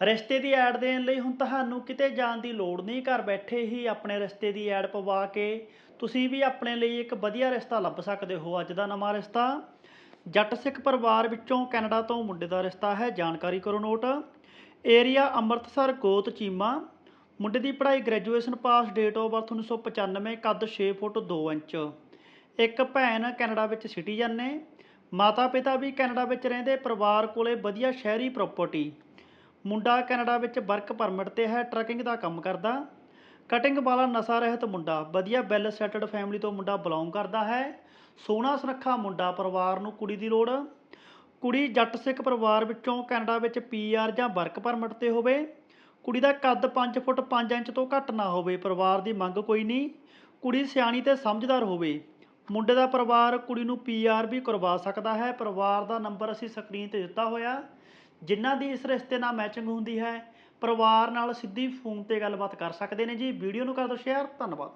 ਰਿਸ਼ਤੇ ਦੀ ਐਡ ਦੇਣ ਲਈ ਹੁਣ ਤੁਹਾਨੂੰ ਕਿਤੇ ਜਾਣ ਦੀ ਲੋੜ ਨਹੀਂ, ਘਰ ਬੈਠੇ ਹੀ ਆਪਣੇ ਰਿਸ਼ਤੇ ਦੀ ਐਡ ਪਵਾ ਕੇ ਤੁਸੀਂ ਵੀ ਆਪਣੇ ਲਈ ਇੱਕ ਵਧੀਆ ਰਿਸ਼ਤਾ ਲੱਭ ਸਕਦੇ ਹੋ ਅੱਜ ਦਾ ਨਵਾਂ ਰਿਸ਼ਤਾ। ਜੱਟ ਸਿੱਖ ਪਰਿਵਾਰ ਵਿੱਚੋਂ ਕੈਨੇਡਾ ਤੋਂ ਮੁੰਡੇ ਦਾ ਰਿਸ਼ਤਾ ਹੈ, ਜਾਣਕਾਰੀ ਕਰੋ ਨੋਟ। ਏਰੀਆ ਅੰਮ੍ਰਿਤਸਰ, ਗੋਤ, ਚੀਮਾ। ਮੁੰਡੇ ਦੀ ਪੜ੍ਹਾਈ graduation pass date of birth 1995 ਕੱਦ 6 ਫੁੱਟ 2 ਇੰਚ। ਇੱਕ ਭੈਣ ਕੈਨੇਡਾ ਵਿੱਚ ਸਿਟੀਜ਼ਨ ਨੇ। ਮਾਤਾ ਪਿਤਾ ਵੀ ਕੈਨੇਡਾ ਵਿੱਚ ਰਹਿੰਦੇ, ਪਰਿਵਾਰ ਕੋਲੇ ਵਧੀਆ ਸ਼ਹਿਰੀ ਪ੍ਰਾਪਰਟੀ ਮੁੰਡਾ ਕੈਨੇਡਾ ਵਿੱਚ ਵਰਕ ਪਰਮਿਟ ਤੇ ਹੈ, ਟਰੱਕਿੰਗ ਦਾ ਕੰਮ ਕਰਦਾ। ਕਟਿੰਗ ਵਾਲਾ ਨਸ਼ਾ ਰਹਿਤ ਮੁੰਡਾ, ਵਧੀਆ ਵੈਲ ਸੈਟਲਡ ਫੈਮਿਲੀ ਤੋਂ ਮੁੰਡਾ ਬਿਲੋਂਗ ਕਰਦਾ ਹੈ। ਸੋਹਣਾ ਸੁਨੱਖਾ ਮੁੰਡਾ, ਪਰਿਵਾਰ ਨੂੰ ਕੁੜੀ ਦੀ ਲੋੜ। ਕੁੜੀ ਜੱਟ ਸਿੱਖ ਪਰਿਵਾਰ ਵਿੱਚੋਂ ਕੈਨੇਡਾ ਵਿੱਚ ਪੀਆਰ ਜਾਂ ਵਰਕ ਪਰਮਿਟ ਤੇ ਹੋਵੇ। ਕੁੜੀ ਦਾ ਕੱਦ 5 ਫੁੱਟ 5 ਇੰਚ ਤੋਂ ਘੱਟ ਨਾ ਹੋਵੇ, ਪਰਿਵਾਰ ਦੀ ਮੰਗ ਕੋਈ ਨਹੀਂ। ਕੁੜੀ ਸਿਆਣੀ ਤੇ ਸਮਝਦਾਰ ਹੋਵੇ। ਮੁੰਡੇ ਦਾ ਪਰਿਵਾਰ ਕੁੜੀ ਨੂੰ ਪੀਆਰ ਵੀ ਕਰਵਾ ਸਕਦਾ ਹੈ। ਪਰਿਵਾਰ ਦਾ ਨੰਬਰ ਅਸੀਂ ਸਕਰੀਨ ਤੇ ਦਿੱਤਾ ਹੋਇਆ। ਜਿਨ੍ਹਾਂ ਦੀ ਇਸ ਰਿਸ਼ਤੇ ਨਾਲ ਮੈਚਿੰਗ ਹੁੰਦੀ ਹੈ, ਪਰਿਵਾਰ ਨਾਲ ਸਿੱਧੀ ਫੋਨ ਤੇ ਗੱਲਬਾਤ ਕਰ ਸਕਦੇ ਨੇ ਜੀ। ਵੀਡੀਓ ਨੂੰ ਕਰ ਦਿਓ ਸ਼ੇਅਰ ਧੰਨਵਾਦ।